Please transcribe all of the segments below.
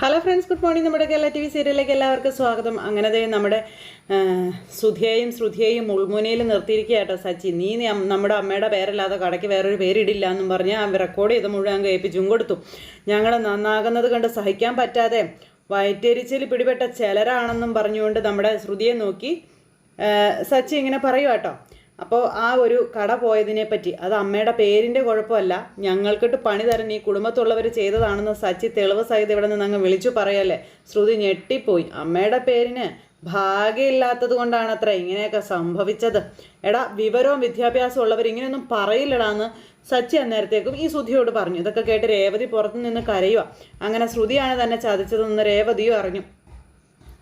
Hello friends good morning നമ്മുടെ Kerala T V സീരിയലിലേക്ക് എല്ലാവർക്കും സ്വാഗതം. അങ്ങനെ ദേ നമ്മുടെ സുധിയെയും ശ്രുതിയെയും മുൾമുനയിൽ നിർത്തിയിരിക്കുക കേട്ടോ സച്ചി. നീ നി- നമ്മുടെ അമ്മയുടെ പേരല്ലാതെ കടയ്ക്ക് വേറൊരു പേരിടില്ല എന്നും പറഞ്ഞ് ആ റെക്കോർഡ് ചെയ്ത് മുഴുവൻ കേൾപ്പിച്ചും കൊടുത്തു. ഞങ്ങൾ നന്നാകുന്നത് കണ്ട് സഹിക്കാൻ പറ്റാതെ വയറ്റെരിച്ചിൽ പിടിപെട്ട ചിലരാണെന്നും പറഞ്ഞുകൊണ്ട് നമ്മുടെ ശ്രുതിയെ നോക്കി സച്ചി ഇങ്ങനെ പറയുക കേട്ടോ. അപ്പോൾ ആ ഒരു കട പോയതിനെ പറ്റി അത് അമ്മയുടെ പേരിന്റെ കുഴപ്പമല്ല. ഞങ്ങൾക്കിട്ട് പണി തരാൻ ഈ കുടുംബത്തുള്ളവർ ചെയ്തതാണെന്ന് സച്ചി തെളിവ് സഹിതം ഇവിടെ നിന്ന് അങ്ങ് വിളിച്ചു പറയല്ലേ? ശ്രുതി ഞെട്ടിപ്പോയി. അമ്മയുടെ പേരിന് ഭാഗ്യമില്ലാത്തത് കൊണ്ടാണ് അത്ര ഇങ്ങനെയൊക്കെ സംഭവിച്ചത്. എടാ വിവരവും വിദ്യാഭ്യാസവും ഉള്ളവർ ഇങ്ങനെയൊന്നും പറയില്ലടാന്ന് സച്ചി അന്നേരത്തേക്കും ഈ ശ്രുതിയോട് പറഞ്ഞു. ഇതൊക്കെ കേട്ട് രേവതി പുറത്തു നിന്ന് കരയുക അങ്ങനെ ശ്രുതിയാണ് തന്നെ ചതിച്ചതെന്ന് രേവതിയും അറിഞ്ഞു.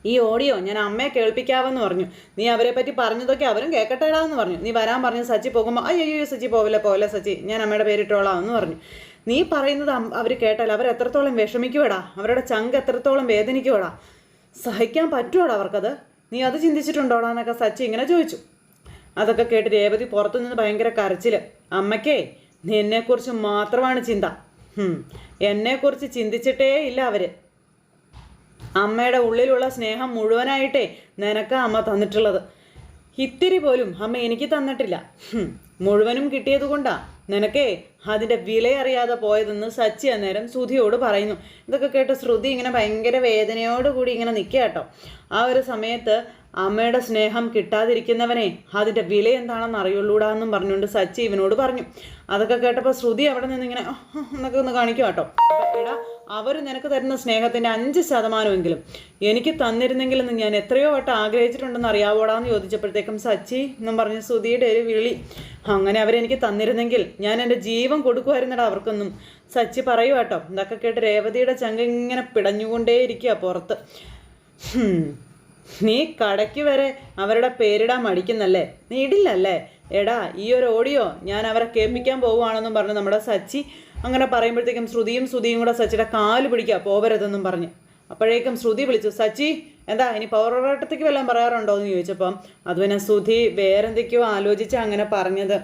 ഈ ഓഡിയോ ഞാൻ അമ്മയെ കേൾപ്പിക്കാവെന്ന് പറഞ്ഞു. നീ അവരെ പറ്റി പറഞ്ഞതൊക്കെ അവരും കേൾക്കട്ടെടാ എന്ന് പറഞ്ഞു. നീ വരാൻ പറഞ്ഞു സച്ചി പോകുമ്പോൾ അയ്യോ സച്ചി പോവില്ല പോവില്ല സച്ചി. ഞാൻ അമ്മയുടെ പേരിട്ടോളാം എന്ന് പറഞ്ഞു. നീ പറയുന്നത് അവർ കേട്ടാൽ അവർ എത്രത്തോളം വിഷമിക്കുവടാ? അവരുടെ ചങ്ക് എത്രത്തോളം വേദനിക്കുവടാ? സഹിക്കാൻ പറ്റുമോടാ അവർക്കത്? നീ അത് ചിന്തിച്ചിട്ടുണ്ടോടാ? എന്നൊക്കെ സച്ചി ഇങ്ങനെ ചോദിച്ചു. അതൊക്കെ കേട്ട് രേവതി പുറത്തുനിന്ന് ഭയങ്കര കരച്ചിൽ. അമ്മയ്ക്കേ നിന്നെക്കുറിച്ച് മാത്രമാണ് ചിന്ത. എന്നെക്കുറിച്ച് ചിന്തിച്ചിട്ടേ ഇല്ല അവർ. അമ്മയുടെ ഉള്ളിലുള്ള സ്നേഹം മുഴുവനായിട്ടേ നിനക്ക് അമ്മ തന്നിട്ടുള്ളത്. ഇത്തിരി പോലും അമ്മ എനിക്ക് തന്നിട്ടില്ല. മുഴുവനും കിട്ടിയത് കൊണ്ടാ. നിനക്കേ അതിന്റെ വിലയറിയാതെ പോയതെന്ന് സച്ചി അന്നേരം ശ്രുതിയോട് പറയുന്നു. ഇതൊക്കെ കേട്ട് ശ്രുതി ഇങ്ങനെ ഭയങ്കര വേദനയോടുകൂടി ഇങ്ങനെ നിൽക്കുക കേട്ടോ ആ ഒരു സമയത്ത് അമ്മയുടെ സ്നേഹം കിട്ടാതിരിക്കുന്നവനെ അതിന്റെ വില എന്താണെന്ന് അറിയുള്ളൂടാ എന്നും പറഞ്ഞുകൊണ്ട് സച്ചി ഇവനോട് പറഞ്ഞു. അതൊക്കെ കേട്ടപ്പോൾ ശ്രുതി അവിടെ നിന്ന് ഇങ്ങനെ എന്നൊക്കെ ഒന്ന് കാണിക്കും കേട്ടോ എടാ അവർ നിനക്ക് തരുന്ന സ്നേഹത്തിന്റെ അഞ്ച് ശതമാനമെങ്കിലും എനിക്ക് തന്നിരുന്നെങ്കിൽ എന്ന് ഞാൻ എത്രയോ വട്ടം ആഗ്രഹിച്ചിട്ടുണ്ടെന്ന് അറിയാവോടാന്ന് ചോദിച്ചപ്പോഴത്തേക്കും സച്ചി എന്നും പറഞ്ഞ സുധിയുടെ ഒരു വിളി. അങ്ങനെ അവരെനിക്ക് തന്നിരുന്നെങ്കിൽ ഞാൻ എന്റെ ജീവൻ കൊടുക്കുമായിരുന്നടാ അവർക്കൊന്നും. സച്ചി പറയൂ കേട്ടോ. ഇതൊക്കെ കേട്ട് രേവതിയുടെ ചങ്ക ഇങ്ങനെ പിടഞ്ഞുകൊണ്ടേയിരിക്കുക പുറത്ത്. നീ കടയ്ക്ക് വരെ അവരുടെ പേരിടാൻ മടിക്കുന്നല്ലേ? നീ ഇടില്ലല്ലേ? എടാ ഈ ഒരു ഓഡിയോ ഞാൻ അവരെ കേൾപ്പിക്കാൻ പോവുകയാണെന്നും പറഞ്ഞ് നമ്മുടെ സച്ചി അങ്ങനെ പറയുമ്പോഴത്തേക്കും ശ്രുതിയും ശ്രുതിയും കൂടെ സച്ചിയുടെ കാൽ പിടിക്കുക പോവരുതെന്നും പറഞ്ഞ്. അപ്പോഴേക്കും ശ്രുതി വിളിച്ചു സച്ചി എന്താ ഇനി പൗരോട്ടത്തേക്ക് വല്ലതും പറയാറുണ്ടോ? എന്ന് ചോദിച്ചപ്പം അത് പിന്നെ ശ്രുതി വേറെന്തൊക്കെയോ ആലോചിച്ച് അങ്ങനെ പറഞ്ഞത്.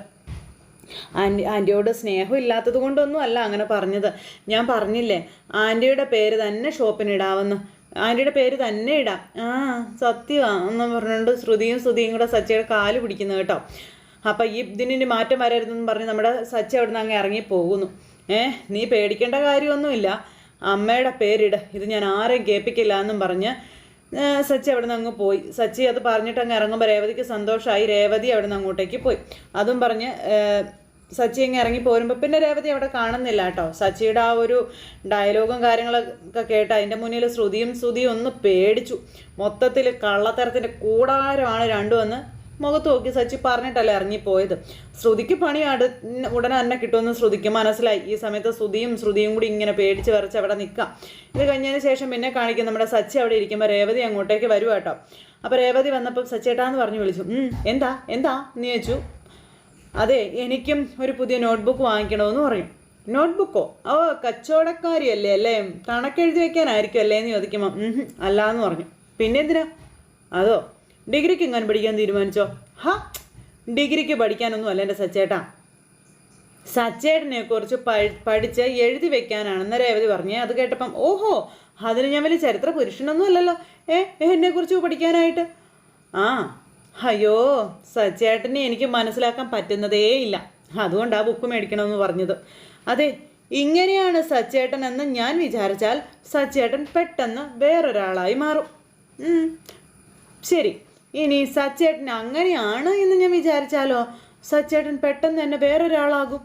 ആന്റി ആന്റിയോട് സ്നേഹം ഇല്ലാത്തത് കൊണ്ടൊന്നും അല്ല അങ്ങനെ പറഞ്ഞത്. ഞാൻ പറഞ്ഞില്ലേ ആന്റിയുടെ പേര് തന്നെ ഷോപ്പിനിടാമെന്ന് ആന്റിയുടെ പേര് തന്നെ ഇടാം. ആ സത്യമാണ് എന്ന് പറഞ്ഞുകൊണ്ട് ശ്രുതിയും ശ്രുതിയും കൂടെ സച്ചിയുടെ കാൽ പിടിക്കുന്നത് കേട്ടോ. അപ്പം ഈ ഇതിന് മാറ്റം വരരുതെന്ന് പറഞ്ഞ് നമ്മുടെ സച്ചി അവിടെ നിന്ന് അങ്ങ് ഇറങ്ങി പോകുന്നു. ഏ നീ പേടിക്കേണ്ട കാര്യമൊന്നുമില്ല. അമ്മയുടെ പേരിട. ഇത് ഞാൻ ആരെയും കേൾപ്പിക്കില്ല എന്നും പറഞ്ഞ് സച്ചി അവിടെ നിന്ന് അങ്ങ് പോയി. സച്ചി അത് പറഞ്ഞിട്ട് അങ്ങ് ഇറങ്ങുമ്പോൾ രേവതിക്ക് സന്തോഷമായി രേവതി അവിടെ നിന്ന് അങ്ങോട്ടേക്ക് പോയി. അതും പറഞ്ഞ് സച്ചി അങ്ങ് ഇറങ്ങി പോരുമ്പോൾ പിന്നെ രേവതി അവിടെ കാണുന്നില്ല കേട്ടോ. സച്ചിയുടെ ആ ഒരു ഡയലോഗും കാര്യങ്ങളൊക്കെ കേട്ട് അതിന്റെ മുന്നിൽ ശ്രുതിയും ശ്രുതിയും ഒന്ന് പേടിച്ചു. മൊത്തത്തിൽ കള്ളത്തരത്തിന്റെ കൂടാരമാണ് രണ്ടും എന്ന് മുഖത്ത് നോക്കി സച്ചി പറഞ്ഞിട്ടല്ലേ ഇറങ്ങിപ്പോയത്. ശ്രുതിക്ക് പണി അടു ഉടനെ തന്നെ കിട്ടുമെന്ന് ശ്രുതിക്ക് മനസ്സിലായി. ഈ സമയത്ത് ശ്രുതിയും ശ്രുതിയും കൂടി ഇങ്ങനെ പേടിച്ച് വരച്ച് അവിടെ നിൽക്കാം. ഇത് കഴിഞ്ഞതിന് ശേഷം പിന്നെ കാണിക്കും നമ്മുടെ സച്ചി അവിടെ ഇരിക്കുമ്പോൾ രേവതി അങ്ങോട്ടേക്ക് വരുവാ കേട്ടോ. അപ്പോൾ രേവതി വന്നപ്പോൾ സച്ചേട്ടാന്ന് പറഞ്ഞു വിളിച്ചു. എന്താ? എന്താ? എന്ന് ചോദിച്ചു. അതെ എനിക്കും ഒരു പുതിയ നോട്ട്ബുക്ക് വാങ്ങിക്കണമെന്ന് പറഞ്ഞു നോട്ട്ബുക്കോ? ഓ കച്ചവടക്കാരിയല്ലേ അല്ലേ? കണക്കെഴുതി വെക്കാനായിരിക്കും അല്ലേ എന്ന് ചോദിക്കുമ്പോൾ "ഉം, അല്ലാന്ന് പറഞ്ഞു. പിന്നെ എന്തിനാ? അതോ ഡിഗ്രിക്ക് എങ്ങനെ പഠിക്കാൻ തീരുമാനിച്ചോ? ഹാ ഡിഗ്രിക്ക് പഠിക്കാനൊന്നും അല്ല എന്റെ സച്ചേട്ടാ. സച്ചേട്ടനെ കുറിച്ച് പഠിച്ച് എഴുതി വെക്കാനാണെന്ന് രേവതി പറഞ്ഞേ. അത് കേട്ടപ്പം ഓഹോ അതിന് ഞാൻ വലിയ ചരിത്ര പുരുഷനൊന്നും അല്ലല്ലോ. ഏ എന്നെ കുറിച്ച് പഠിക്കാനായിട്ട്? ആ അയ്യോ സച്ചേട്ടനെ എനിക്ക് മനസ്സിലാക്കാൻ പറ്റുന്നതേ ഇല്ല. അതുകൊണ്ട് ആ ബുക്ക് മേടിക്കണമെന്ന് പറഞ്ഞത്. അതെ ഇങ്ങനെയാണ് സച്ചേട്ടൻ എന്ന് ഞാൻ വിചാരിച്ചാൽ സച്ചേട്ടൻ പെട്ടെന്ന് വേറൊരാളായി മാറും. ശരി. ഇനി സച്ചേട്ടൻ അങ്ങനെയാണ് എന്ന് ഞാൻ വിചാരിച്ചാലോ? സച്ചേട്ടൻ പെട്ടെന്ന് തന്നെ വേറൊരാളാകും.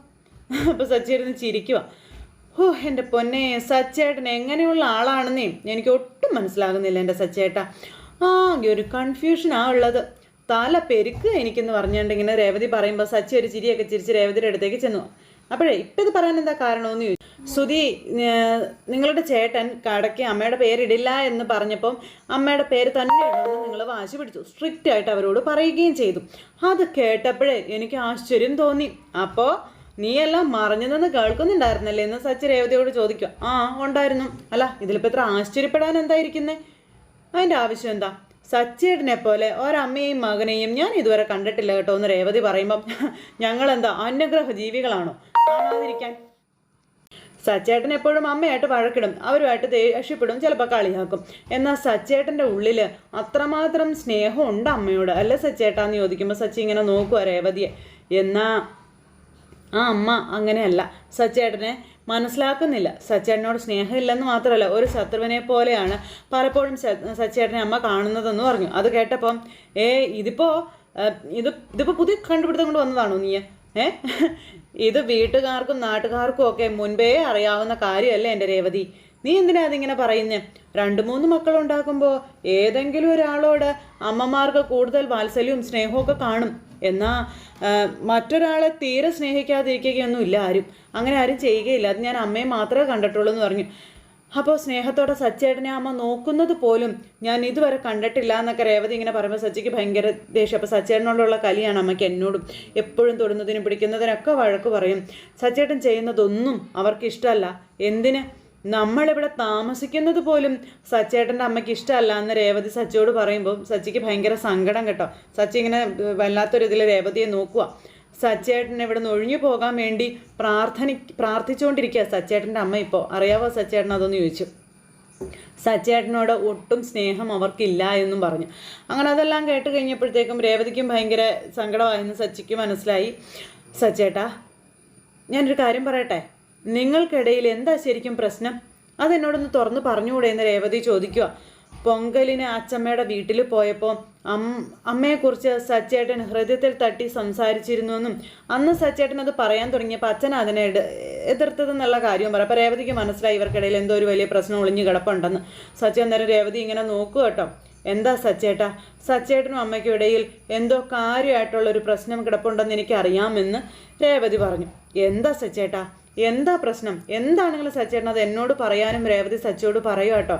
അപ്പോൾ സച്ചേട്ടൻ ചിരിക്കുക ഓ എന്റെ പൊന്നെ സച്ചേട്ടൻ എങ്ങനെയുള്ള ആളാണെന്നേ എനിക്ക് ഒട്ടും മനസ്സിലാകുന്നില്ല എന്റെ സച്ചേട്ട. ആകെ ഒരു കൺഫ്യൂഷനാ ഉള്ളത്. തല പെരുക്കുക എനിക്കെന്ന് പറഞ്ഞുകൊണ്ട് ഇങ്ങനെ രേവതി പറയുമ്പോൾ സച്ചി ഒരു ചിരിയൊക്കെ ചിരിച്ച് രേവതിയുടെ അടുത്തേക്ക് ചെന്നു. അപ്പോഴേ ഇപ്പം ഇത് പറയാൻ എന്താ കാരണമെന്ന് ചോദിച്ചു. സുധി നിങ്ങളുടെ ചേട്ടൻ കടയ്ക്ക് അമ്മയുടെ പേരിടില്ല എന്ന് പറഞ്ഞപ്പം അമ്മയുടെ പേര് തന്നെ ഇടണമെന്ന് നിങ്ങൾ വാശി പിടിച്ചു. സ്ട്രിക്റ്റ് ആയിട്ട് അവരോട് പറയുകയും ചെയ്തു. അത് കേട്ടപ്പോഴേ എനിക്ക് ആശ്ചര്യം തോന്നി. അപ്പോൾ നീയെല്ലാം മറിഞ്ഞു നിന്ന് കേൾക്കുന്നുണ്ടായിരുന്നല്ലേ എന്ന് സച്ചി രേവതിയോട് ചോദിക്കുക. ആ ഉണ്ടായിരുന്നു. അല്ല ഇതിലിപ്പോൾ ഇത്ര ആശ്ചര്യപ്പെടാൻ എന്തായിരിക്കുന്നേ അതിന്റെ ആവശ്യം എന്താ? സച്ചേട്ടനെ പോലെ ഒരമ്മയെയും മകനെയും ഞാൻ ഇതുവരെ കണ്ടിട്ടില്ല കേട്ടോ എന്ന് രേവതി പറയുമ്പം ഞങ്ങളെന്താ അന്യഗ്രഹ ജീവികളാണോ കാണാതിരിക്കാൻ. സച്ചേട്ടൻ എപ്പോഴും അമ്മയായിട്ട് വഴക്കിടും. അവരുമായിട്ട് ദേഷ്യപ്പെടും. ചിലപ്പോൾ കളിയാക്കും. എന്നാൽ സച്ചേട്ടന്റെ ഉള്ളിൽ അത്രമാത്രം സ്നേഹം ഉണ്ട് അമ്മയോട്. അല്ല സച്ചേട്ടാന്ന് ചോദിക്കുമ്പോൾ സച്ചി ഇങ്ങനെ നോക്കുക രേവതിയെ. എന്നാ ആ അമ്മ അങ്ങനെയല്ല. സച്ചേട്ടനെ മനസ്സിലാക്കുന്നില്ല. സച്ചേട്ടനോട് സ്നേഹമില്ലെന്ന് മാത്രമല്ല ഒരു ശത്രുവിനെ പോലെയാണ് പലപ്പോഴും സച്ചേട്ടനെ അമ്മ കാണുന്നതെന്ന് പറഞ്ഞു. അത് കേട്ടപ്പം ഏ ഇതിപ്പോൾ ഇത് ഇതിപ്പോൾ പുതിയ കണ്ടുപിടുത്തം കൊണ്ട് വന്നതാണോ നീ ഇത് വീട്ടുകാർക്കും നാട്ടുകാർക്കും ഒക്കെ മുൻപേ അറിയാവുന്ന കാര്യമല്ലേ എന്റെ രേവതി? നീ എന്തിനാ അതിങ്ങനെ പറയുന്നേ? രണ്ട് മൂന്ന് മക്കളുണ്ടാക്കുമ്പോൾ ഏതെങ്കിലും ഒരാളോട് അമ്മമാർക്ക് കൂടുതൽ വാത്സല്യവും സ്നേഹവും ഒക്കെ കാണും. എന്നാൽ മറ്റൊരാളെ തീരെ സ്നേഹിക്കാതിരിക്കുകയൊന്നും ഇല്ല ആരും. അങ്ങനെ ആരും ചെയ്യുകയില്ല. അത് ഞാൻ അമ്മയെ മാത്രമേ കണ്ടിട്ടുള്ളൂ എന്ന് പറഞ്ഞു. അപ്പോൾ സ്നേഹത്തോടെ സച്ചേട്ടനെ അമ്മ നോക്കുന്നത് പോലും ഞാൻ ഇതുവരെ കണ്ടിട്ടില്ല എന്നൊക്കെ രേവതി ഇങ്ങനെ പറയുമ്പോൾ സച്ചിക്ക് ഭയങ്കര ദേഷ്യം. അപ്പോൾ സച്ചേട്ടനോടുള്ള കലിയാണ് അമ്മയ്ക്ക് എന്നോടും എപ്പോഴും തൊടുന്നതിനും പിടിക്കുന്നതിനൊക്കെ വഴക്ക് പറയും. സച്ചേട്ടൻ ചെയ്യുന്നതൊന്നും അവർക്ക് ഇഷ്ടമല്ല എന്തിന്? നമ്മളിവിടെ താമസിക്കുന്നത് പോലും സച്ചേട്ടന്റെ അമ്മയ്ക്ക് ഇഷ്ടമല്ല എന്ന് രേവതി സച്ചിയോട് പറയുമ്പോൾ സച്ചിക്ക് ഭയങ്കര സങ്കടം കേട്ടോ. സച്ചി ഇങ്ങനെ വല്ലാത്തൊരിതിൽ രേവതിയെ നോക്കുക സച്ചേട്ടൻ ഇവിടെ നിന്ന് ഒഴിഞ്ഞു പോകാൻ വേണ്ടി പ്രാർത്ഥന പ്രാർത്ഥിച്ചുകൊണ്ടിരിക്കുക. സച്ചേട്ടന്റെ അമ്മ ഇപ്പോൾ അറിയാവോ സച്ചേട്ടൻ അതൊന്ന് ചോദിച്ചു. സച്ചേട്ടനോട് ഒട്ടും സ്നേഹം അവർക്കില്ല എന്നും പറഞ്ഞു. അങ്ങനെ അതെല്ലാം കേട്ട് കഴിഞ്ഞപ്പോഴത്തേക്കും രേവതിക്കും ഭയങ്കര സങ്കടമായെന്ന് സച്ചിക്ക് മനസ്സിലായി. സച്ചേട്ടാ ഞാനൊരു കാര്യം പറയട്ടെ? നിങ്ങൾക്കിടയിൽ എന്താ ശരിക്കും പ്രശ്നം? അതെന്നോടൊന്ന് തുറന്ന് പറഞ്ഞുകൂടെ എന്ന് രേവതി ചോദിക്കുക പൊങ്കലിന് അച്ചമ്മയുടെ വീട്ടിൽ പോയപ്പോൾ അമ്മയെക്കുറിച്ച് സച്ചേട്ടൻ ഹൃദയത്തിൽ തട്ടി സംസാരിച്ചിരുന്നുവെന്നും അന്ന് സച്ചേട്ടൻ അത് പറയാൻ തുടങ്ങിയപ്പോൾ അച്ഛൻ അതിനെ എതിർത്തതെന്നുള്ള കാര്യവും പറയാം അപ്പോൾ രേവതിക്ക് മനസ്സിലായി ഇവർക്കിടയിൽ എന്തോ ഒരു വലിയ പ്രശ്നം ഒളിഞ്ഞു കിടപ്പുണ്ടെന്ന്. സച്ചി അന്നേരം രേവതി ഇങ്ങനെ നോക്കുക കേട്ടോ. എന്താ സച്ചേട്ടാ? സച്ചേട്ടനും അമ്മയ്ക്കും ഇടയിൽ എന്തോ കാര്യമായിട്ടുള്ള ഒരു പ്രശ്നം കിടപ്പുണ്ടെന്ന് എനിക്കറിയാമെന്ന് രേവതി പറഞ്ഞു. എന്താ സച്ചേട്ടാ? എന്താ പ്രശ്നം? എന്താണെങ്കിലും സച്ചേട്ടൻ അത് എന്നോട് പറയാനും രേവതി സച്ചിയോട് പറയുക കേട്ടോ.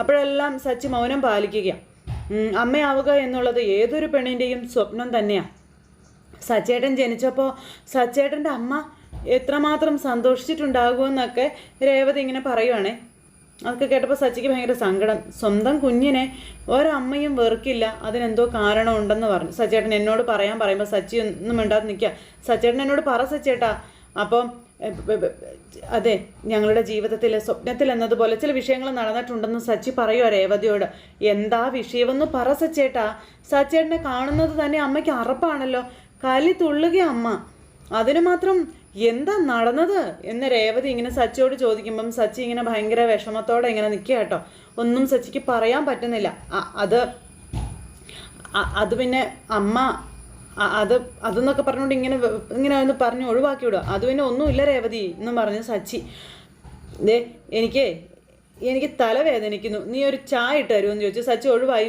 അപ്പോഴെല്ലാം സച്ചി മൗനം പാലിക്കുകയാണ് അമ്മയാവുക എന്നുള്ളത് ഏതൊരു പെണ്ണിന്റെയും സ്വപ്നം തന്നെയാണ് സച്ചേട്ടൻ ജനിച്ചപ്പോൾ സച്ചേട്ടന്റെ അമ്മ എത്രമാത്രം സന്തോഷിച്ചിട്ടുണ്ടാകുമെന്നൊക്കെ രേവതി ഇങ്ങനെ പറയുവാണേ. അതൊക്കെ കേട്ടപ്പോൾ സച്ചിക്ക് ഭയങ്കര സങ്കടം. സ്വന്തം കുഞ്ഞിനെ ഒരമ്മയും വെറുക്കില്ല. അതിനെന്തോ കാരണമുണ്ടെന്ന് പറഞ്ഞു. സച്ചേട്ടൻ എന്നോട് പറയാൻ പറയുമ്പോൾ സച്ചി ഒന്നും മിണ്ടാതെ നിൽക്കുക സച്ചേട്ടൻ എന്നോട് പറ സച്ചേട്ടാ. അപ്പം അതെ ഞങ്ങളുടെ ജീവിതത്തിൽ സ്വപ്നത്തിൽ എന്നതുപോലെ ചില വിഷയങ്ങൾ നടന്നിട്ടുണ്ടെന്ന് സച്ചി പറയുക രേവതിയോട്. എന്താ വിഷയമെന്ന് പറ സച്ചേട്ടാ. സച്ചേട്ടനെ കാണുന്നത് തന്നെ അമ്മയ്ക്ക് അറപ്പാണല്ലോ. കലി തുള്ളുക അമ്മ. അതിനു മാത്രം എന്താ നടന്നത്? എന്ന് രേവതി ഇങ്ങനെ സച്ചിയോട് ചോദിക്കുമ്പം സച്ചി ഇങ്ങനെ ഭയങ്കര വിഷമത്തോടെ ഇങ്ങനെ നിൽക്കുക കേട്ടോ. ഒന്നും സച്ചിക്ക് പറയാൻ പറ്റുന്നില്ല. അത് അത് പിന്നെ അമ്മ അത് അതെന്നൊക്കെ പറഞ്ഞുകൊണ്ട് ഇങ്ങനെ ഇങ്ങനെ ഒന്ന് പറഞ്ഞ് ഒഴിവാക്കി വിടുക അത് പിന്നെ ഒന്നുമില്ല രേവതി എന്നും പറഞ്ഞ് സച്ചി. ദേ എനിക്ക് എനിക്ക് തലവേദനിക്കുന്നു. നീ ഒരു ചായ ഇട്ട് തരുമെന്ന് ചോദിച്ചു സച്ചി ഒഴിവായി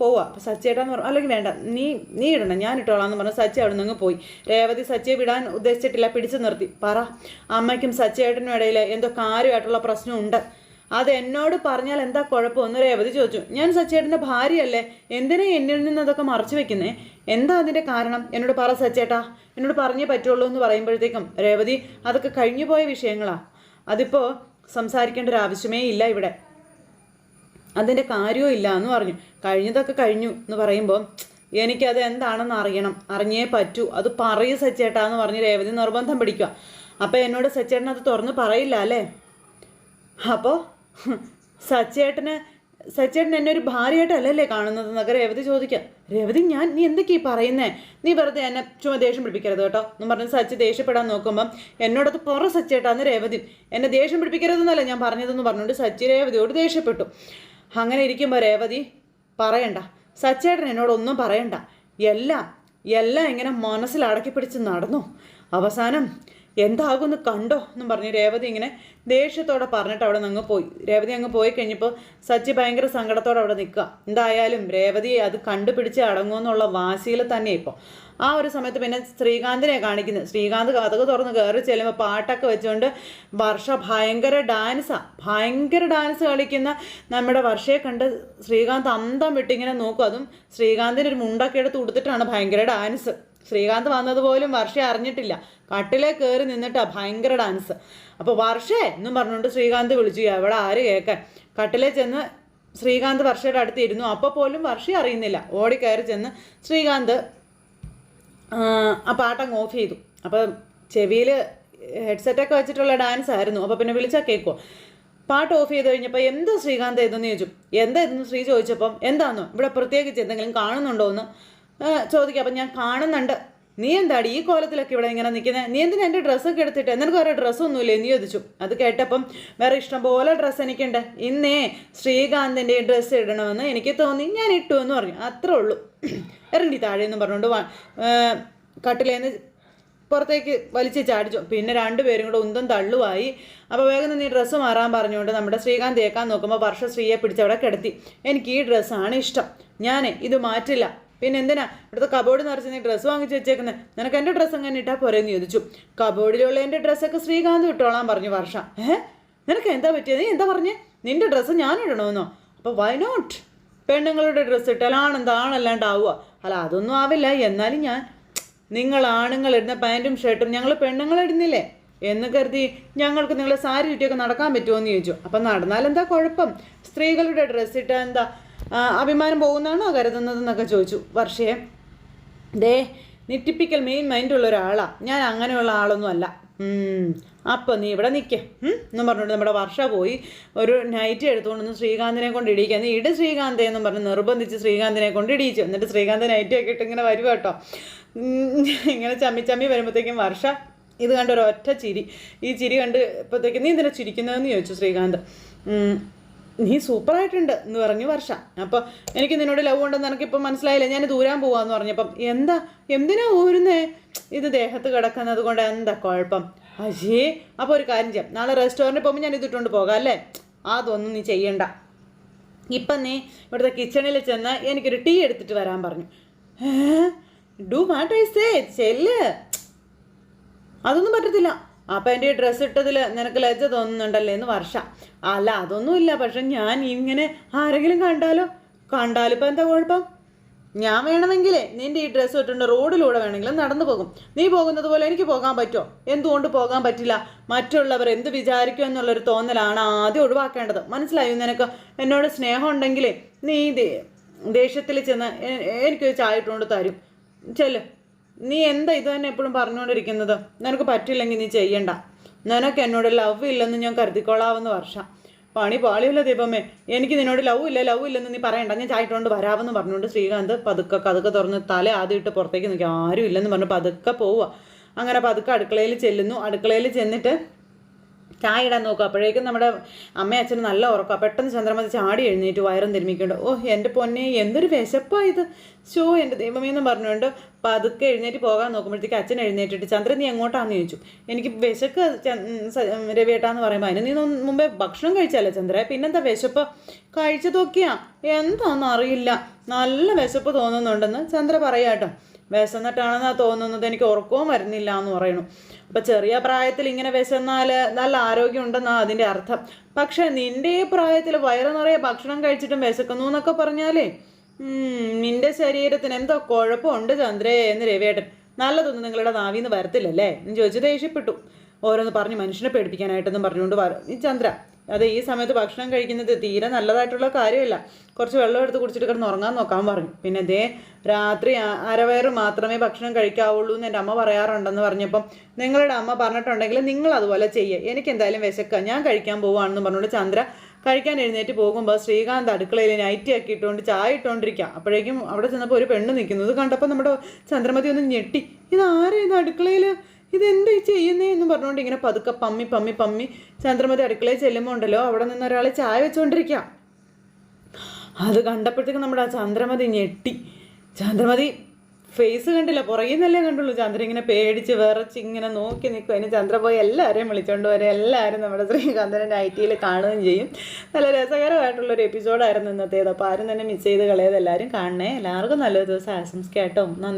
പോവാ. അപ്പോൾ സച്ചിയേട്ടാന്ന് പറഞ്ഞു അല്ലെങ്കിൽ വേണ്ട നീ നീ ഇടണം ഞാൻ ഇട്ടോളാം എന്ന് പറഞ്ഞ് സച്ചി അവിടെ നിന്ന് പോയി. രേവതി സച്ചിയെ വിടാൻ ഉദ്ദേശിച്ചിട്ടില്ല പിടിച്ചു നിർത്തി. പറ അമ്മയ്ക്കും സച്ചിയേട്ടനും ഇടയിൽ എന്തോ കാര്യമായിട്ടുള്ള പ്രശ്നമുണ്ട്. അത് എന്നോട് പറഞ്ഞാൽ എന്താ കുഴപ്പമെന്ന് രേവതി ചോദിച്ചു. ഞാൻ സച്ചേട്ടന്റെ ഭാര്യയല്ലേ? എന്തിനാ എന്നിൽ നിന്ന് അതൊക്കെ മറച്ചു വെക്കുന്നേ? എന്താ അതിന്റെ കാരണം? എന്നോട് പറ സച്ചേട്ടാ. എന്നോട് പറഞ്ഞേ പറ്റുള്ളൂ എന്ന് പറയുമ്പോഴത്തേക്കും രേവതി അതൊക്കെ കഴിഞ്ഞു പോയ വിഷയങ്ങളാണ് അതിപ്പോൾ സംസാരിക്കേണ്ട ഒരു ആവശ്യമേ ഇല്ല ഇവിടെ. അതിന്റെ കാര്യവും ഇല്ല എന്ന് പറഞ്ഞു. കഴിഞ്ഞതൊക്കെ കഴിഞ്ഞു എന്ന് പറയുമ്പോൾ എനിക്കത് എന്താണെന്ന് അറിയണം. അറിഞ്ഞേ പറ്റൂ. അത് പറയൂ സച്ചേട്ടാ എന്ന് പറഞ്ഞ് രേവതി നിർബന്ധം പിടിക്കുക. അപ്പോൾ എന്നോട് സച്ചേട്ടൻ അത് തുറന്ന് പറയില്ല അല്ലേ? അപ്പോൾ സച്ചേട്ടന് സച്ചേട്ടൻ എന്നെ ഒരു ഭാര്യയായിട്ടല്ലല്ലേ കാണുന്നത്? എന്നൊക്കെ രേവതി ചോദിക്കാം. രേവതി ഞാൻ നീ എന്തൊക്കെയാ പറയുന്നേ? നീ വെറുതെ എന്നെ ചുമ്മാ ദേഷ്യം പിടിപ്പിക്കരുത് കേട്ടോ. എന്ന് പറഞ്ഞ് സച്ചി ദേഷ്യപ്പെടാൻ നോക്കുമ്പം എന്നോടത്ത് പുറ സച്ചേട്ടാന്ന് രേവതി. എന്നെ ദേഷ്യം പിടിപ്പിക്കരുതെന്നല്ല ഞാൻ പറഞ്ഞതെന്ന് പറഞ്ഞുകൊണ്ട് സച്ചി രേവതിയോട് ദേഷ്യപ്പെട്ടു. അങ്ങനെ ഇരിക്കുമ്പോൾ രേവതി പറയണ്ട. സച്ചേട്ടൻ എന്നോടൊന്നും പറയണ്ട. എല്ലാം എല്ലാം ഇങ്ങനെ മനസ്സിൽ അടക്കി പിടിച്ച് നടന്നു. അവസാനം എന്താകുമെന്ന് കണ്ടോ എന്നും പറഞ്ഞ് രേവതി ഇങ്ങനെ ദേഷ്യത്തോടെ പറഞ്ഞിട്ട് അവിടെ നിന്ന് പോയി. രേവതി അങ്ങ് പോയി കഴിഞ്ഞപ്പോൾ സച്ചി ഭയങ്കര സങ്കടത്തോടെ അവിടെ നിൽക്കുക. എന്തായാലും രേവതി അത് കണ്ടുപിടിച്ച് അടങ്ങുമെന്നുള്ള വാശിയിൽ തന്നെ ഇപ്പോൾ. ആ ഒരു സമയത്ത് പിന്നെ ശ്രീകാന്തിനെ കാണിക്കുന്നത് ശ്രീകാന്ത് കഥക് തുറന്ന് കയറി ചെല്ലുമ്പോൾ പാട്ടൊക്കെ വെച്ചുകൊണ്ട് വർഷ ഭയങ്കര ഡാൻസാണ് ഭയങ്കര ഡാൻസ് കളിക്കുന്ന നമ്മുടെ വർഷയെ കണ്ട് ശ്രീകാന്ത് അന്തം വിട്ടിങ്ങനെ നോക്കും. അതും ശ്രീകാന്തിന് ഒരു മുണ്ടൊക്കെ എടുത്ത് കൊടുത്തിട്ടാണ് ഭയങ്കര ഡാൻസ്. ശ്രീകാന്ത് വന്നത് പോലും വർഷ അറിഞ്ഞിട്ടില്ല. കട്ടിലേ കയറി നിന്നിട്ടാ ഭയങ്കര ഡാൻസ് അപ്പോൾ വർഷേ എന്നും പറഞ്ഞുകൊണ്ട് ശ്രീകാന്ത് വിളിച്ചു എവിടെ ആര് കേൾക്കാൻ കട്ടിലേ ചെന്ന് ശ്രീകാന്ത് വർഷയുടെ അടുത്ത് ഇരുന്നു. അപ്പോൾ പോലും വർഷ അറിയുന്നില്ല. ഓടി കയറി ചെന്ന് ശ്രീകാന്ത് ആ, പാട്ടങ്ങ് ഓഫ് ചെയ്തു. അപ്പോൾ ചെവിയിൽ ഹെഡ്സെറ്റൊക്കെ വെച്ചിട്ടുള്ള ഡാൻസ് ആയിരുന്നു. അപ്പോൾ പിന്നെ വിളിച്ചാൽ കേൾക്കുമോ പാട്ട് ഓഫ് ചെയ്ത് കഴിഞ്ഞപ്പോൾ എന്താ ശ്രീകാന്ത്? ഇതെന്ന് ചോദിച്ചു. എന്താ? ഇതെന്ന് ശ്രീ ചോദിച്ചപ്പം എന്താണെന്നോ ഇവിടെ പ്രത്യേകിച്ച് എന്തെങ്കിലും കാണുന്നുണ്ടോ എന്ന് ചോദിക്കാം അപ്പം ഞാൻ കാണുന്നുണ്ട്. നീ എന്താടി ഈ കോലത്തിലൊക്കെ ഇവിടെ ഇങ്ങനെ നിൽക്കുന്നത് നീ എന്തിനാ എന്റെ ഡ്രസ്സൊക്കെ എടുത്തിട്ട്? നിനക്ക് വേറെ ഡ്രസ്സൊന്നുമില്ലേ? നീ ചോദിച്ചു. അത് കേട്ടപ്പം വേറെ ഇഷ്ടംപോലെ ഡ്രസ്സ് എനിക്കുണ്ട്. ഇന്നേ ശ്രീകാന്തിന്റെ ഡ്രസ്സ് ഇടണമെന്ന് എനിക്ക് തോന്നി. ഞാൻ ഇട്ടു എന്ന് പറഞ്ഞു. അത്രേ ഉള്ളൂ. ഇറങ്ങി താഴെ എന്ന് പറഞ്ഞുകൊണ്ട് ഏ, കട്ടിലേന്ന് പുറത്തേക്ക് വലിച്ച് ചാടിച്ചു. പിന്നെ രണ്ടുപേരും കൂടെ ഉന്തം തള്ളുവായി. അപ്പോൾ വേഗം നീ ഡ്രസ്സ് മാറാൻ പറഞ്ഞുകൊണ്ട് നമ്മുടെ ശ്രീകാന്ത് ഏക്കാൻ നോക്കുമ്പോൾ വർഷ ശ്രീയെ പിടിച്ചവിടെ കിടത്തി. എനിക്ക് ഈ ഡ്രസ്സാണ് ഇഷ്ടം. ഞാൻ ഇത് മാറ്റില്ല. പിന്നെ എന്തിനാ ഇവിടുത്തെ കബോർഡ് നിറച്ച് നീ ഡ്രസ്സ് വാങ്ങിച്ച് വെച്ചേക്കുന്നത് നിനക്ക് എന്റെ ഡ്രസ്സ് അങ്ങനെ ഇട്ടാൽ പോരെന്ന് ചോദിച്ചു. കബോർഡിലുള്ള എന്റെ ഡ്രസ്സൊക്കെ ശ്രീകാന്ത് ഇട്ടോളാൻ പറഞ്ഞു വർഷ. ഏഹ് നിനക്ക് എന്താ പറ്റിയത്? നീ എന്താ പറഞ്ഞേ? നിന്റെ ഡ്രസ്സ് ഞാൻ ഇടണമെന്നോ അപ്പോൾ വൈ നോട്ട് പെണ്ണുങ്ങളുടെ ഡ്രസ്സ് ഇട്ടാൽ ആണെന്താണല്ലാണ്ടാവുക അല്ല അതൊന്നും ആവില്ല. എന്നാലും ഞാൻ നിങ്ങൾ ആണുങ്ങൾ ഇടുന്ന പാന്റും ഷർട്ടും ഞങ്ങൾ പെണ്ണുങ്ങൾ ഇടുന്നില്ലേ? എന്ന് കരുതി ഞങ്ങൾക്ക് നിങ്ങളെ സാരി ചുറ്റിയൊക്കെ നടക്കാൻ പറ്റുമോ എന്ന് ചോദിച്ചു. അപ്പം നടന്നാൽ എന്താ കുഴപ്പം? സ്ത്രീകളുടെ ഡ്രസ്സ് ഇട്ടാൽ എന്താ അഭിമാനം പോകുന്നതാണോ കരുതുന്നതെന്നൊക്കെ ചോദിച്ചു. വർഷയെ ദേ നീ ടിപ്പിക്കൽ മെയിൻ മൈൻഡുള്ള ഒരാളാ. ഞാൻ അങ്ങനെയുള്ള ആളൊന്നും അല്ല. അപ്പോൾ നീ ഇവിടെ നിൽക്കേ എന്നും പറഞ്ഞുകൊണ്ട് നമ്മുടെ വർഷ പോയി ഒരു നൈറ്റ് എടുത്തുകൊണ്ടൊന്ന് ശ്രീകാന്തിനെ കൊണ്ട് ഇടിക്കുക നീ ഇട് ശ്രീകാന്തെ എന്നും പറഞ്ഞ് നിർബന്ധിച്ച് ശ്രീകാന്തിനെ കൊണ്ട് ഇടിയിച്ചു. എന്നിട്ട് ശ്രീകാന്ത് നൈറ്റ് ഒക്കെ ഇട്ട് ഇങ്ങനെ വരുക കേട്ടോ. ഇങ്ങനെ ചമ്മി ചമ്മി വരുമ്പോഴത്തേക്കും വർഷ ഇത് കണ്ട ഒറ്റ ചിരി. ഈ ചിരി കണ്ട് ഇപ്പോഴത്തേക്കും നീ എന്തിനാ ചിരിക്കുന്നതെന്ന് ചോദിച്ചു ശ്രീകാന്ത്. നീ സൂപ്പർ ആയിട്ടുണ്ട് എന്ന് പറഞ്ഞു വർഷ. അപ്പോൾ എനിക്ക് നിന്നോട് ലവ് ഉണ്ടെന്ന് എനിക്കിപ്പോൾ മനസ്സിലായില്ല. ഞാൻ ദൂരാൻ പോവാന്ന് പറഞ്ഞപ്പം എന്താ? എന്തിനാ ഊരുന്നേ ഇത് ദേഹത്ത് കിടക്കുന്നത് കൊണ്ട് എന്താ കുഴപ്പം? അജേ അപ്പോൾ ഒരു കാര്യം ചെയ്യാം. നാളെ റെസ്റ്റോറന്റിൽ പോകുമ്പോൾ ഞാൻ ഇതിട്ടുകൊണ്ട് പോകാം അല്ലേ? അതൊന്നും നീ ചെയ്യണ്ട. ഇപ്പം നീ ഇവിടുത്തെ കിച്ചണിൽ ചെന്ന് എനിക്കൊരു ടീ എടുത്തിട്ട് വരാൻ പറഞ്ഞു. ഡു മാറ്റേ ഐ ചെല്ല്. അതൊന്നും പറ്റത്തില്ല. അപ്പം എന്റെ ഡ്രസ്സ് ഇട്ടതിൽ നിനക്ക് ലജ്ജ തോന്നുന്നുണ്ടല്ലേ എന്ന് വർഷ. അല്ല അതൊന്നുമില്ല പക്ഷെ ഞാൻ ഇങ്ങനെ ആരെങ്കിലും കണ്ടാലോ? കണ്ടാലിപ്പോൾ എന്താ കുഴപ്പം? ഞാൻ വേണമെങ്കിലേ നിന്റെ ഈ ഡ്രസ്സ് ഇട്ടുണ്ട് റോഡിലൂടെ വേണമെങ്കിലും നടന്നു പോകും. നീ പോകുന്നത് പോലെ എനിക്ക് പോകാൻ പറ്റുമോ? എന്തുകൊണ്ട് പോകാൻ പറ്റില്ല? മറ്റുള്ളവർ എന്ത് വിചാരിക്കും എന്നുള്ളൊരു തോന്നലാണ് ആദ്യം ഒഴിവാക്കേണ്ടത്. മനസ്സിലായോ നിനക്ക്? എന്നോട് സ്നേഹം ഉണ്ടെങ്കിലേ നീ ദേഷ്യത്തിൽ ചെന്ന് എനിക്ക് എനിക്കൊരു ചായ ഇട്ടുകൊണ്ട് തരും. ചെല്ല്. നീ എന്താ ഇത് തന്നെ എപ്പോഴും പറഞ്ഞുകൊണ്ടിരിക്കുന്നത്? നിനക്ക് പറ്റില്ലെങ്കിൽ നീ ചെയ്യണ്ട. നിനക്ക് എന്നോട് ലവ് ഇല്ലെന്ന് ഞാൻ കരുതിക്കൊള്ളാവുന്ന വർഷം. പണി പാളിയല്ല ദീപമേ എനിക്ക് നിന്നോട് ലവ് ഇല്ല ലവ് ഇല്ലെന്ന് നീ പറയണ്ട. ഞാൻ ചായിട്ടുകൊണ്ട് വരാമെന്ന് പറഞ്ഞുകൊണ്ട് ശ്രീകാന്ത് പതുക്കെ കതുക്കെ തുറന്ന് തല ആദ്യം ഇട്ട് പുറത്തേക്ക് നിൽക്കുക ആരും ഇല്ലെന്ന് പറഞ്ഞ് പതുക്കെ പോവുക. അങ്ങനെ പതുക്കെ അടുക്കളയിൽ ചെല്ലുന്നു. അടുക്കളയിൽ ചെന്നിട്ട് ചായ ഇടാൻ നോക്കുക. അപ്പോഴേക്കും നമ്മുടെ അമ്മയും അച്ഛനും നല്ല ഉറക്കുക പെട്ടെന്ന് ചന്ദ്രമതി ചാടി എഴുന്നേറ്റ് വയറും തിരുമിക്കുന്നുണ്ട് ഓ എന്റെ പൊന്നെ എന്തൊരു വിശപ്പാണ് ഇത്. ഷോ എന്റെ ദൈവമേ എന്ന് പറഞ്ഞുകൊണ്ട് പതുക്കെ എഴുന്നേറ്റ് പോകാൻ നോക്കുമ്പോഴത്തേക്ക് അച്ഛൻ എഴുന്നേറ്റിട്ട് ചന്ദ്രൻ നീ എങ്ങോട്ടാന്ന്? ചോദിച്ചു. എനിക്ക് വിശക്ക് രവിയേട്ടാന്ന് പറയുമ്പോൾ അതിന് നീ മുമ്പേ ഭക്ഷണം കഴിച്ചല്ലേ ചന്ദ്ര? പിന്നെന്താ വിശപ്പ്? കഴിച്ചതൊക്കെയാ. എന്താണെന്നറിയില്ല നല്ല വിശപ്പ് തോന്നുന്നുണ്ടെന്ന് ചന്ദ്ര പറയാട്ടോ. വിശന്നിട്ടാണെന്നാ തോന്നുന്നത്. എനിക്ക് ഉറക്കവും വരുന്നില്ല എന്ന് പറയണു അപ്പം ചെറിയ പ്രായത്തിൽ ഇങ്ങനെ വിശന്നാൽ നല്ല ആരോഗ്യം ഉണ്ടെന്നാ അതിന്റെ അർത്ഥം. പക്ഷെ നിന്റെ ഈ പ്രായത്തിൽ വയറ് നിറയെ ഭക്ഷണം കഴിച്ചിട്ടും വിശക്കുന്നു എന്നൊക്കെ പറഞ്ഞാലേ നിന്റെ ശരീരത്തിന് എന്തോ കുഴപ്പമുണ്ട് ചന്ദ്രേ എന്ന് രവിയേട്ടൻ. നല്ലതൊന്നും നിങ്ങളുടെ നാവിന്ന് വരത്തില്ലല്ലേ? എന്ന് ചോദിച്ചു ദേഷ്യപ്പെട്ടു. ഓരോന്ന് പറഞ്ഞ് മനുഷ്യനെ പേടിപ്പിക്കാനായിട്ടെന്നും പറഞ്ഞുകൊണ്ട് പറ ഈ ചന്ദ്ര. അത് ഈ സമയത്ത് ഭക്ഷണം കഴിക്കുന്നത് തീരെ നല്ലതായിട്ടുള്ള കാര്യമല്ല. കുറച്ച് വെള്ളം എടുത്ത് കുടിച്ചിട്ട് കിടന്ന് ഉറങ്ങാൻ നോക്കാൻ പറഞ്ഞു. പിന്നെ ദേ രാത്രി അരവയറ് മാത്രമേ ഭക്ഷണം കഴിക്കാവുള്ളൂ എന്ന് എന്റെ അമ്മ പറയാറുണ്ടെന്ന് പറഞ്ഞപ്പം നിങ്ങളുടെ അമ്മ പറഞ്ഞിട്ടുണ്ടെങ്കിൽ നിങ്ങൾ അതുപോലെ ചെയ്യുക എനിക്ക് എന്തായാലും വിശക്കുക ഞാൻ കഴിക്കാൻ പോവുകയാണെന്ന് പറഞ്ഞുകൊണ്ട് ചന്ദ്ര കഴിക്കാൻ എഴുന്നേറ്റ് പോകുമ്പോൾ ശ്രീകാന്ത് അടുക്കളയിൽ നൈറ്റി ആക്കി ഇട്ടുകൊണ്ട് ചായ ഇട്ടുകൊണ്ടിരിക്കുക അപ്പോഴേക്കും അവിടെ ചെന്നപ്പോൾ ഒരു പെണ്ണ് നിൽക്കുന്നത് കണ്ടപ്പോൾ നമ്മുടെ ചന്ദ്രമതി ഒന്ന് ഞെട്ടി. ഇതാരാ ഇത് അടുക്കളയിൽ ഇതെന്താ ചെയ്യുന്നേ എന്ന് പറഞ്ഞുകൊണ്ട് ഇങ്ങനെ പതുക്കെ പമ്മി പമ്മി പമ്മി ചന്ദ്രമതി അടുക്കളയിൽ ചെല്ലുമ്പോൾ ഉണ്ടല്ലോ അവിടെ നിന്ന് ഒരാളെ ചായ വെച്ചുകൊണ്ടിരിക്കാം അത് കണ്ടപ്പോഴത്തേക്കും നമ്മുടെ ആ ചന്ദ്രമതി ഞെട്ടി. ചന്ദ്രമതി ഫേസ് കണ്ടില്ല പുറകിൽ നിന്നല്ലേ കണ്ടുള്ളൂ. ചന്ദ്ര ഇങ്ങനെ പേടിച്ച് വിറച്ച് ഇങ്ങനെ നോക്കി നിൽക്കും. അതിന് ചന്ദ്ര പോയി എല്ലാവരെയും വിളിച്ചുകൊണ്ട് വരെ. എല്ലാവരും നമ്മുടെ ശ്രീകാന്തന്റെ ഐ ടിയിൽ കാണുകയും ചെയ്യും. നല്ല രസകരമായിട്ടുള്ളൊരു എപ്പിസോഡായിരുന്നു ഇന്നത്തേത്. അപ്പോൾ ആരും തന്നെ മിസ് ചെയ്ത് കളയത് എല്ലാവരും കാണണേ. എല്ലാവർക്കും നല്ലൊരു ദിവസം. ആശംസിക്കാം കേട്ടോ. നന്ദി.